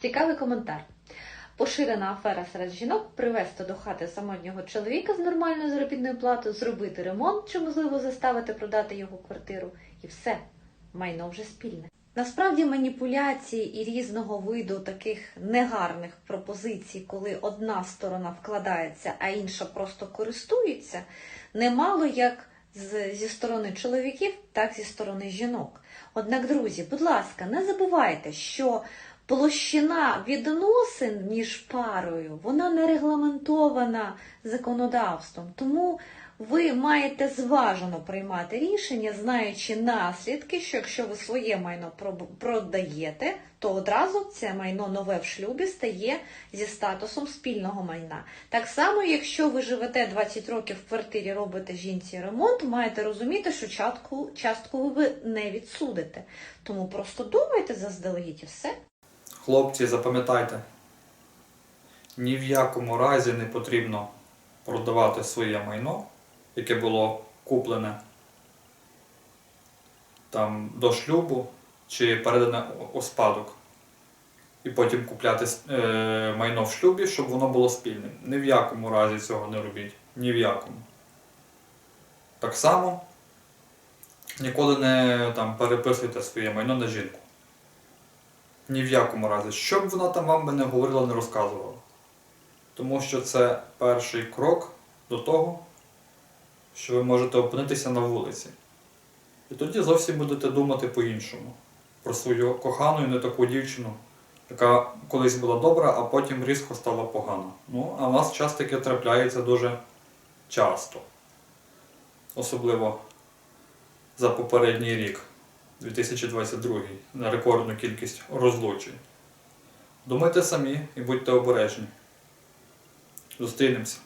Цікавий коментар. Поширена афера серед жінок привезти до хати самотнього чоловіка з нормальною заробітною платою, зробити ремонт чи, можливо, заставити продати його квартиру. І все, майно вже спільне. Насправді маніпуляції і різного виду таких негарних пропозицій, коли одна сторона вкладається, а інша просто користується, немало як зі сторони чоловіків, так зі сторони жінок. Однак, друзі, будь ласка, не забувайте, що площина відносин між парою вона не регламентована законодавством. Тому ви маєте зважено приймати рішення, знаючи наслідки, що якщо ви своє майно продаєте, то одразу це майно нове в шлюбі стає зі статусом спільного майна. Так само, якщо ви живете 20 років в квартирі, робите жінці ремонт, маєте розуміти, що частку, частку ви не відсудите. Тому просто думайте заздалегідь і все. Хлопці, запам'ятайте, ні в якому разі не потрібно продавати своє майно, яке було куплене там, до шлюбу чи передане у спадок. І потім купляти е, майно в шлюбі, щоб воно було спільним. Ні в якому разі цього не робіть. Ні в якому. Так само ніколи не там, переписуйте своє майно на жінку. Ні в якому разі. Що б вона там вам би не говорила, не розказувала. Тому що це перший крок до того, що ви можете опинитися на вулиці. І тоді зовсім будете думати по-іншому. Про свою кохану і не таку дівчину, яка колись була добра, а потім різко стала погана. Ну, а в нас час таке трапляється дуже часто. Особливо за попередній рік. 2022 на рекордну кількість розлучень. Думайте самі і будьте обережні. Зустрінемося.